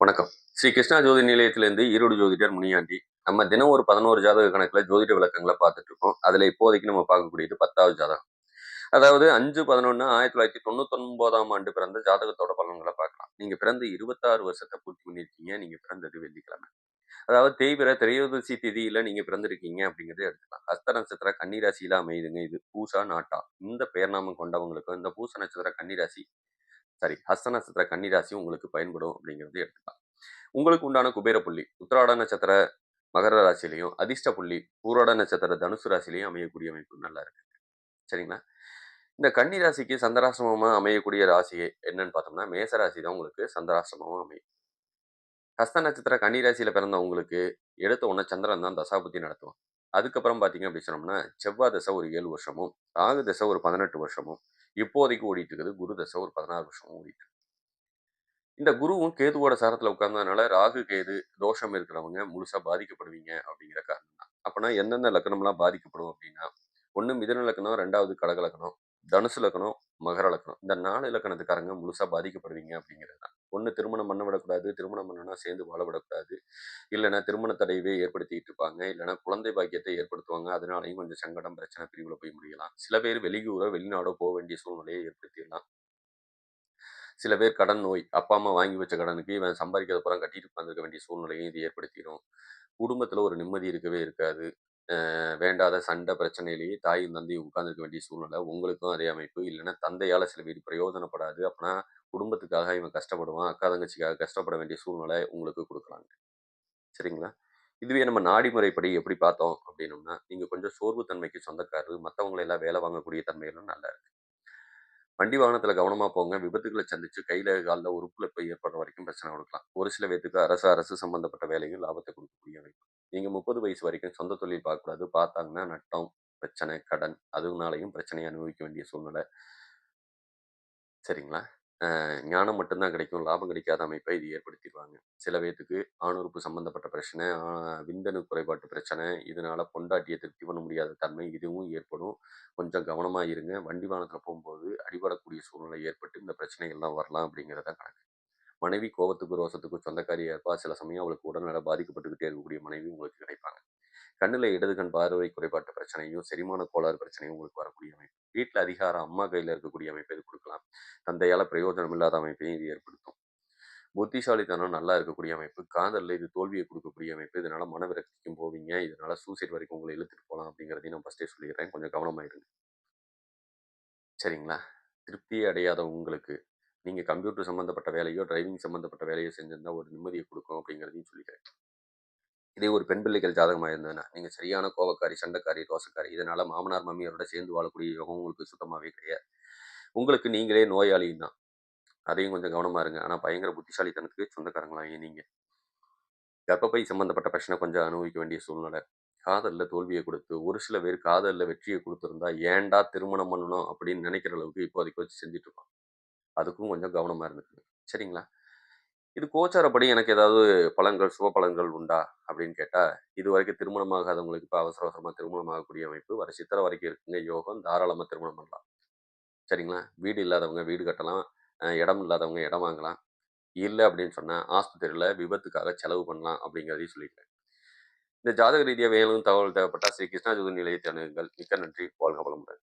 வணக்கம். ஸ்ரீ கிருஷ்ணா ஜோதி நிலையத்திலிருந்து ஈரோடு ஜோதிடர் முனியாண்டி. நம்ம தினம் ஒரு பதினோரு ஜாதக கணக்கில் ஜோதிட விளக்கங்களை பார்த்துட்டு இருக்கோம். அதில் இப்போதைக்கு நம்ம பார்க்கக்கூடியது பத்தாவது ஜாதகம். அதாவது அஞ்சு பதினொன்னு ஆயிரத்தி தொள்ளாயிரத்தி தொண்ணூத்தொன்பதாம் ஆண்டு பிறந்த ஜாதகத்தோட பலன்களை பார்க்கலாம். நீங்க பிறந்து இருபத்தாறு வருஷத்தை பூர்த்தி பண்ணியிருக்கீங்க. நீங்க பிறந்தது வெள்ளிக்கிழமை. அதாவது தேய்பிற திரையோதசி திதியில நீங்க பிறந்திருக்கீங்க அப்படிங்கிறத எடுத்துக்கலாம். ஹஸ்த நட்சத்திர கன்னிராசியில அமையுதுங்க இது. பூசா நாட்டா. இந்த பெயர்நாமம் கொண்டவங்களுக்கும் இந்த பூச நட்சத்திர கன்னிராசி சாரி ஹஸ்த நட்சத்திர கன்னிராசி உங்களுக்கு பயன்படும் அப்படிங்கிறது எடுத்துக்கலாம். உங்களுக்கு உண்டான குபேர புள்ளி உத்திராட நட்சத்திர மகர ராசிலையும் அதிர்ஷ்ட புள்ளி பூராட நட்சத்திர தனுசு ராசிலையும் அமையக்கூடிய அமைப்பு நல்லா இருக்கு. சரிங்களா? இந்த கன்னி ராசிக்கு சந்திராசிரமமா அமையக்கூடிய ராசி என்னன்னு பார்த்தோம்னா மேச ராசி தான் உங்களுக்கு சந்திராசிரமமா அமையும். ஹஸ்த நட்சத்திர கன்னி ராசியில் பிறந்த உங்களுக்கு எடுத்த உடனே சந்திரன் தான் தசாபுத்தி நடத்துவான். அதுக்கப்புறம் பார்த்தீங்க அப்படி சொன்னோம்னா செவ்வாய் தசை ஒரு ஏழு வருஷமும் ராகு தசை ஒரு பதினெட்டு வருஷமும் இப்போதைக்கு ஓடிட்டு இருக்குது குரு தசை ஒரு பதினாறு வருஷமும் ஓடிட்டு இந்த குருவும் கேதுவோட சாரத்தில் உட்கார்ந்ததுனால ராகு கேது தோஷம் இருக்கிறவங்க முழுசாக பாதிக்கப்படுவீங்க அப்படிங்கிற காரணம் தான். அப்பனா எந்தெந்த லக்கணம்லாம் பாதிக்கப்படும் அப்படின்னா ஒன்று மிதன லக்கணம் ரெண்டாவது கடக லக்கணம் தனுசு லக்கணம் மகர லக்கணம். இந்த நாலு இலக்கணத்துக்காரங்க முழுசா பாதிக்கப்படுவீங்க அப்படிங்கிறது தான். ஒன்று திருமணம் பண்ண விடக்கூடாது திருமணம் பண்ணனா சேர்ந்து வாழ விடக்கூடாது. இல்லைன்னா திருமண தடையவே ஏற்படுத்திட்டு இருப்பாங்க. இல்லைன்னா குழந்தை பாக்கியத்தை ஏற்படுத்துவாங்க. அதனாலையும் கொஞ்சம் சங்கடம் பிரச்சனை பிரிவில் போய் முடியலாம். சில பேர் வெளியூரோ வெளிநாடோ போக வேண்டிய சூழ்நிலையை ஏற்படுத்திடலாம். சில பேர் கடன் நோய் அப்பா அம்மா வாங்கி வச்ச கடனுக்கு இவன் சம்பாதிக்கிறத புறம் கட்டிட்டு உட்காந்துருக்க வேண்டிய சூழ்நிலையும் இது ஏற்படுத்திடும். குடும்பத்தில் ஒரு நிம்மதி இருக்கவே இருக்காது. வேண்டாத சண்டை பிரச்சனையிலேயே தாயும் தந்தையும் உட்கார்ந்துருக்க வேண்டிய சூழ்நிலை உங்களுக்கும் அதே அமைப்பு. இல்லைன்னா தந்தையால் சில பேர் பிரயோஜனப்படாது. அப்படின்னா குடும்பத்துக்காக இவன் கஷ்டப்படுவான் அக்கா தங்கச்சிக்காக கஷ்டப்பட வேண்டிய சூழ்நிலை உங்களுக்கு கொடுக்கலாங்க. சரிங்களா? இதுவே நம்ம நாடி முறைப்படி எப்படி பார்த்தோம் அப்படின்னோம்னா நீங்கள் கொஞ்சம் சோர்வுத்தன்மைக்கு சொந்தக்காரர் மற்றவங்களை எல்லாம் வேலை வாங்கக்கூடிய தன்மையெல்லாம் நல்லா இருக்கு. வண்டி வாகனத்தில் கவனமாக போங்க விபத்துகளை சந்திச்சு கையில காலில் உறுப்புல போய் ஏற்படுற வரைக்கும் பிரச்சனை கொடுக்கலாம். ஒரு சில பேத்துக்கு அரசு அரசு சம்பந்தப்பட்ட வேலையும் லாபத்தை கொடுக்கக்கூடிய அமைப்பு. நீங்கள் முப்பது வயசு வரைக்கும் சொந்த தொழில் பார்க்கக்கூடாது. பார்த்தாங்கன்னா நட்டம் பிரச்சனை கடன் அதுனாலையும் பிரச்சனையை அனுபவிக்க வேண்டிய சூழ்நிலை. சரிங்களா? ஞானம் மட்டும்தான் கிடைக்கும். லாபம் கிடைக்காத அமைப்பை இது ஏற்படுத்திடுவாங்க சில பேத்துக்கு ஆணுறுப்பு சம்பந்தப்பட்ட பிரச்சனை விந்தணு குறைபாட்டு பிரச்சனை இதனால பொண்டாட்டியை திருப்தி பண்ண முடியாத தன்மை இதுவும் ஏற்படும். கொஞ்சம் கவனமாக இருங்க. வண்டி வாகனத்தில் போகும்போது அடிபடக்கூடிய சூழ்நிலை ஏற்பட்டு இந்த பிரச்சனைகள்லாம் வரலாம் அப்படிங்கிறத கணக்கு. மனைவி கோபத்துக்கு ரோசத்துக்கு சொந்தக்காரியா இருப்பா. சில சமயம் அவளுக்கு உடல்நல பாதிக்கப்பட்டுக்கிட்டே இருக்கக்கூடிய மனைவி உங்களுக்கு கிடைப்பாங்க கண்ணில் இடது கண் பார்வை குறைபாட்டு பிரச்சனையும் செரிமான கோளாறு பிரச்சனையும் உங்களுக்கு வரக்கூடிய அமைப்பு. வீட்டில் அதிகாரம் அம்மா கையில் இருக்கக்கூடிய அமைப்பை இது கொடுக்கலாம்? தந்தையால் பிரயோஜனம் இல்லாத அமைப்பையும் இது ஏற்படுத்தும். புத்திசாலித்தனம் நல்லா இருக்கக்கூடிய அமைப்பு காதலில் இது தோல்வியை கொடுக்கக்கூடிய அமைப்பு இதனால மனவிரக்திக்கும் போவீங்க இதனால சூசைட் வரைக்கும் உங்களை இழுத்துட்டு போகலாம் அப்படிங்கிறதையும் நான் ஃபஸ்ட்டே சொல்லிடுறேன். கொஞ்சம் கவனமாயிருங்க சரிங்களா? திருப்தியே அடையாத உங்களுக்கு நீங்கள் கம்ப்யூட்டர் சம்மந்தப்பட்ட வேலையோ டிரைவிங் சம்மந்தப்பட்ட வேலையோ செஞ்சிருந்தால் ஒரு நிம்மதியை கொடுக்கும் அப்படிங்கிறதையும் சொல்லிக்கிறேன். இதே ஒரு பெண் பிள்ளைகள் ஜாதகமாக இருந்ததுன்னா நீங்கள் சரியான கோவக்காரி சண்டைக்காரி ரோசக்காரி இதனால் மாமனார் மாமியாரோட சேர்ந்து வாழக்கூடிய யோகம் உங்களுக்கு சுத்தமாகவே கிடையாது. உங்களுக்கு நீங்களே நோயாளியும் தான். அதையும் கொஞ்சம் கவனமா இருங்க. ஆனால் பயங்கர புத்திசாலித்தனத்துக்கு சொந்தக்காரங்களாங்க நீங்கள் கர்ப்பப்பை சம்மந்தப்பட்ட பிரச்சனை கொஞ்சம் அனுபவிக்க வேண்டிய சூழ்நிலை. காதலில் தோல்வியை கொடுத்து ஒரு சில பேர் காதலில் வெற்றியை கொடுத்துருந்தா ஏன்டா திருமணம் பண்ணணும் அப்படின்னு நினைக்கிற அளவுக்கு இப்போதைக்கு வச்சு செஞ்சுட்டு இருக்கோம். அதுக்கும் கொஞ்சம் கவனமாக இருந்துக்குங்க. சரிங்களா? இது கோச்சாரப்படி எனக்கு ஏதாவது பலன்கள் சுப பலன்கள் உண்டா? அப்படின்னு கேட்டால் இது வரைக்கும் திருமணமாகாதவங்களுக்கு இப்போ அவசர அவசரமாக திருமணம் ஆகக்கூடிய அமைப்பு. வர சித்திரை வரைக்கும் இருக்குங்க யோகம். தாராளமாக திருமணம் பண்ணலாம். சரிங்களா? வீடு இல்லாதவங்க வீடு கட்டலாம். இடம் இல்லாதவங்க இடம் வாங்கலாம். இல்லை அப்படின்னு சொன்னால் ஆஸ்பத்திரியில் விபத்துக்காக செலவு பண்ணலாம் அப்படிங்கிறதையும் சொல்லியிருக்கேன் இந்த ஜாதக ரீதியாக வேலும் தகவல் தேவைப்பட்டால் ஸ்ரீ கிருஷ்ணா ஜோதி நிலையத்தை அணுகுங்கள். மிக்க நன்றி. வாழ்க வளமுடன்.